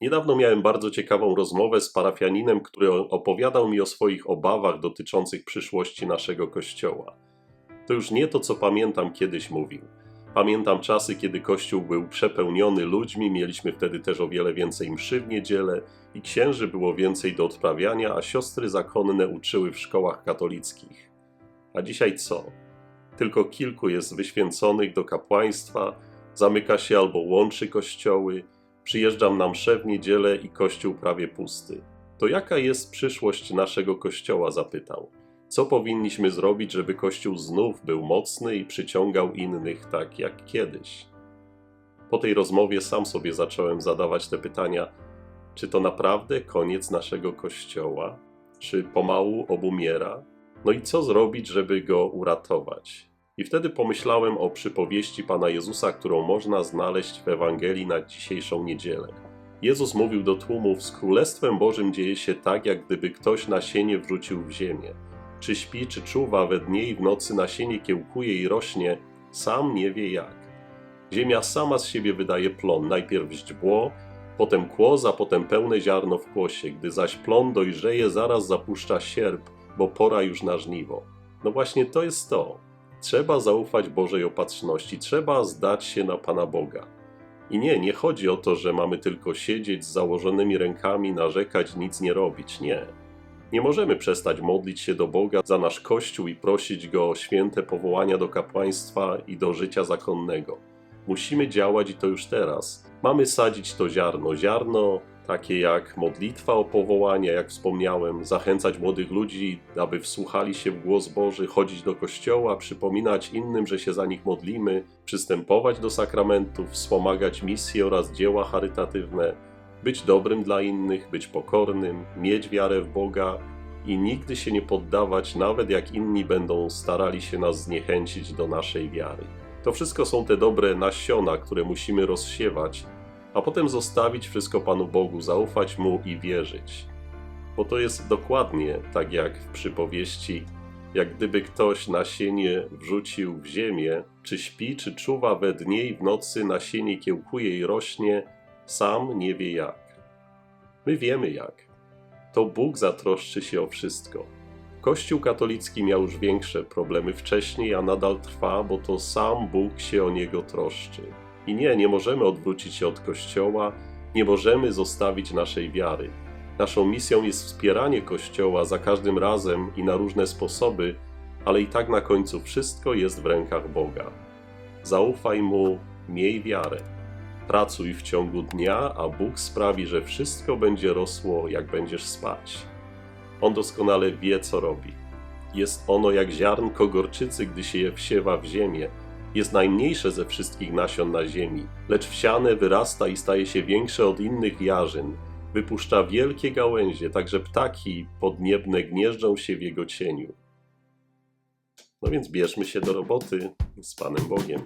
Niedawno miałem bardzo ciekawą rozmowę z parafianinem, który opowiadał mi o swoich obawach dotyczących przyszłości naszego kościoła. To już nie to, co pamiętam kiedyś mówił. Pamiętam czasy, kiedy kościół był przepełniony ludźmi, mieliśmy wtedy też o wiele więcej mszy w niedzielę i księży było więcej do odprawiania, a siostry zakonne uczyły w szkołach katolickich. A dzisiaj co? Tylko kilku jest wyświęconych do kapłaństwa, zamyka się albo łączy kościoły, przyjeżdżam na mszę w niedzielę i kościół prawie pusty. To jaka jest przyszłość naszego kościoła? zapytał. Co powinniśmy zrobić, żeby kościół znów był mocny i przyciągał innych tak jak kiedyś? Po tej rozmowie sam sobie zacząłem zadawać te pytania: czy to naprawdę koniec naszego kościoła? Czy pomału obumiera? No i co zrobić, żeby go uratować? I wtedy pomyślałem o przypowieści Pana Jezusa, którą można znaleźć w Ewangelii na dzisiejszą niedzielę. Jezus mówił do tłumów: Z Królestwem Bożym dzieje się tak, jak gdyby ktoś nasienie wrzucił w ziemię. Czy śpi, czy czuwa, we dnie i w nocy nasienie kiełkuje i rośnie, sam nie wie jak. Ziemia sama z siebie wydaje plon, najpierw źdźbło, potem kłos, a potem pełne ziarno w kłosie. Gdy zaś plon dojrzeje, zaraz zapuszcza sierp, bo pora już na żniwo. No właśnie to jest to. Trzeba zaufać Bożej opatrzności, trzeba zdać się na Pana Boga. I nie, nie chodzi o to, że mamy tylko siedzieć z założonymi rękami, narzekać, nic nie robić. Nie. Nie możemy przestać modlić się do Boga za nasz Kościół i prosić Go o święte powołania do kapłaństwa i do życia zakonnego. Musimy działać i to już teraz. Mamy sadzić to ziarno. Ziarno takie jak modlitwa o powołania, jak wspomniałem, zachęcać młodych ludzi, aby wsłuchali się w głos Boży, chodzić do kościoła, przypominać innym, że się za nich modlimy, przystępować do sakramentów, wspomagać misje oraz dzieła charytatywne, być dobrym dla innych, być pokornym, mieć wiarę w Boga i nigdy się nie poddawać, nawet jak inni będą starali się nas zniechęcić do naszej wiary. To wszystko są te dobre nasiona, które musimy rozsiewać, a potem zostawić wszystko Panu Bogu, zaufać Mu i wierzyć. Bo to jest dokładnie tak jak w przypowieści, jak gdyby ktoś nasienie wrzucił w ziemię, czy śpi, czy czuwa we dnie i w nocy nasienie kiełkuje i rośnie, sam nie wie jak. My wiemy jak. To Bóg zatroszczy się o wszystko. Kościół katolicki miał już większe problemy wcześniej, a nadal trwa, bo to sam Bóg się o niego troszczy. I nie, nie możemy odwrócić się od Kościoła, nie możemy zostawić naszej wiary. Naszą misją jest wspieranie Kościoła za każdym razem i na różne sposoby, ale i tak na końcu wszystko jest w rękach Boga. Zaufaj Mu, miej wiarę. Pracuj w ciągu dnia, a Bóg sprawi, że wszystko będzie rosło, jak będziesz spać. On doskonale wie, co robi. Jest ono jak ziarnko gorczycy, gdy się je wsiewa w ziemię. Jest najmniejsze ze wszystkich nasion na ziemi, lecz wsiane wyrasta i staje się większe od innych jarzyn. Wypuszcza wielkie gałęzie, tak że ptaki podniebne gnieżdżą się w jego cieniu. No więc bierzmy się do roboty z Panem Bogiem.